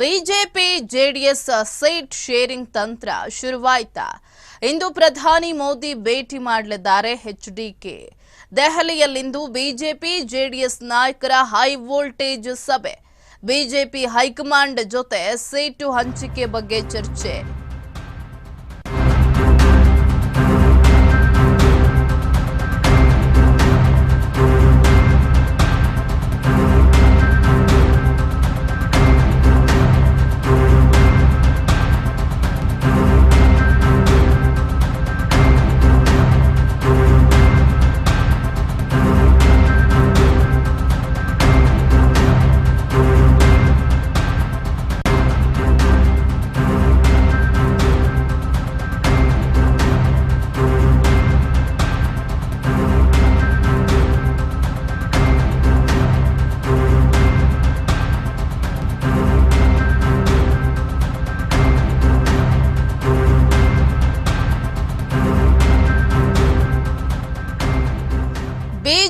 BJP JDS seat sharing ತಂತ್ರ ಶುರುವಾಯ್ತಾ. ಇಂದು ಪ್ರಧಾನಿ ಮೋದಿ ಭೇಟಿ ಮಾಡಲಿದ್ದಾರೆ ಎಚ್ಡಿಕೆ ದೆಹಲಿಯಲ್ಲಿಂದು ಬಿಜೆಪಿ ಜೆಡಿಎಸ್ ನಾಯಕರ ಹೈ ವೋಲ್ಟೇಜ್ ಸಭೆ. ಬಿಜೆಪಿ ಹೈಕಮಾಂಡ್ ಜೊತೆ ಸೀಟು ಹಂಚಿಕೆ ಬಗ್ಗೆ ಚರ್ಚೆ.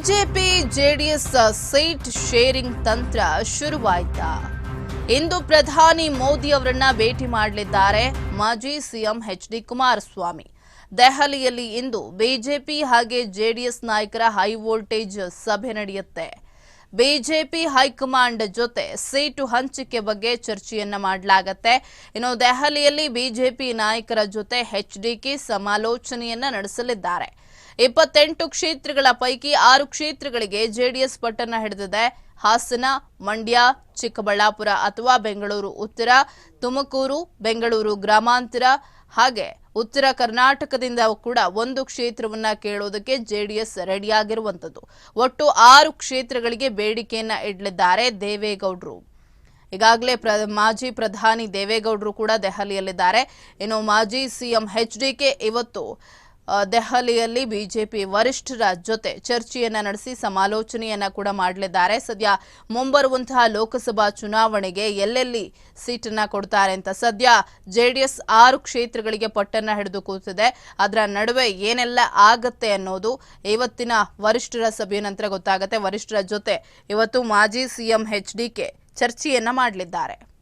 ಬಿಜೆಪಿ ಜೆಡಿಎಸ್ ಸೀಟ್ ಶೇರಿಂಗ್ ತಂತ್ರ ಶುರುವಾಯ್ತಾ. ಇಂದು ಪ್ರಧಾನಿ ಮೋದಿ ಅವರನ್ನ ಭೇಟಿ ಮಾಡಲಿದ್ದಾರೆ ಮಾಜಿ ಸಿಎಂ ಎಚ್ ಡಿ ಕುಮಾರಸ್ವಾಮಿ. ದೆಹಲಿಯಲ್ಲಿ ಇಂದು ಬಿಜೆಪಿ ಹಾಗೆ ಜೆಡಿಎಸ್ ನಾಯಕರ ಹೈ ವೋಲ್ಟೇಜ್ ಸಭೆ ನಡೆಯುತ್ತೆ. ಬಿಜೆಪಿ ಹೈಕಮಾಂಡ್ ಜೊತೆ ಸೀಟು ಹಂಚಿಕೆ ಬಗ್ಗೆ ಚರ್ಚೆಯನ್ನ ಮಾಡಲಾಗತ್ತೆ. ಇನ್ನು ದೆಹಲಿಯಲ್ಲಿ ಬಿಜೆಪಿ ನಾಯಕರ ಜೊತೆ ಎಚ್ಡಿಕೆ ಸಮಾಲೋಚನೆಯನ್ನ ನಡೆಸಲಿದ್ದಾರೆ. ಇಪ್ಪತ್ತೆಂಟು ಕ್ಷೇತ್ರಗಳ ಪೈಕಿ ಆರು ಕ್ಷೇತ್ರಗಳಿಗೆ ಜೆಡಿಎಸ್ ಪಟ್ಟಣ ಹಿಡಿದಿದೆ. ಹಾಸನ ಮಂಡ್ಯ ಚಿಕ್ಕಬಳ್ಳಾಪುರ ಅಥವಾ ಬೆಂಗಳೂರು ಉತ್ತರ ತುಮಕೂರು ಬೆಂಗಳೂರು ಗ್ರಾಮಾಂತರ ಹಾಗೆ ಉತ್ತರ ಕರ್ನಾಟಕದಿಂದ ಕೂಡ ಒಂದು ಕ್ಷೇತ್ರವನ್ನ ಕೇಳೋದಕ್ಕೆ ಜೆಡಿಎಸ್ ರೆಡಿಯಾಗಿರುವಂಥದ್ದು ಒಟ್ಟು ಆರು ಕ್ಷೇತ್ರಗಳಿಗೆ ಬೇಡಿಕೆಯನ್ನ ಇಡಲಿದ್ದಾರೆ ದೇವೇಗೌಡರು. ಈಗಾಗಲೇ ಪ್ರ ಮಾಜಿ ಪ್ರಧಾನಿ ದೇವೇಗೌಡರು ಕೂಡ ದೆಹಲಿಯಲ್ಲಿದ್ದಾರೆ. ಇನ್ನು ಮಾಜಿ ಸಿಎಂ ಎಚ್ ಡಿಕೆ ಇವತ್ತು ಆ, ದೆಹಲಿಯಲ್ಲಿ ಬಿಜೆಪಿ ವರಿಷ್ಠರ ಜೊತೆ ಚರ್ಚೆಯನ್ನ ನಡೆಸಿ ಸಮಾಲೋಚನೆಯನ್ನ ಕೂಡ ಮಾಡಲಿದ್ದಾರೆ. ಸದ್ಯ ಮುಂಬರುವಂತಹ ಲೋಕಸಭಾ ಚುನಾವಣೆಗೆ ಎಲ್ಲೆಲ್ಲಿ ಸೀಟನ್ನ ಕೊಡ್ತಾರೆ ಅಂತ. ಸದ್ಯ ಜೆಡಿಎಸ್ ಆರು ಕ್ಷೇತ್ರಗಳಿಗೆ ಪಟ್ಟನ್ನ ಹಿಡಿದು ಕೂತಿದೆ. ಅದರ ನಡುವೆ ಏನೆಲ್ಲ ಆಗತ್ತೆ ಅನ್ನೋದು ಇವತ್ತಿನ ವರಿಷ್ಠರ ಸಭೆಯ ನಂತರ ಗೊತ್ತಾಗುತ್ತೆ. ವರಿಷ್ಠರ ಜೊತೆ ಇವತ್ತು ಮಾಜಿ ಸಿಎಂ ಎಚ್ ಡಿಕೆ ಚರ್ಚೆಯನ್ನ ಮಾಡಲಿದ್ದಾರೆ.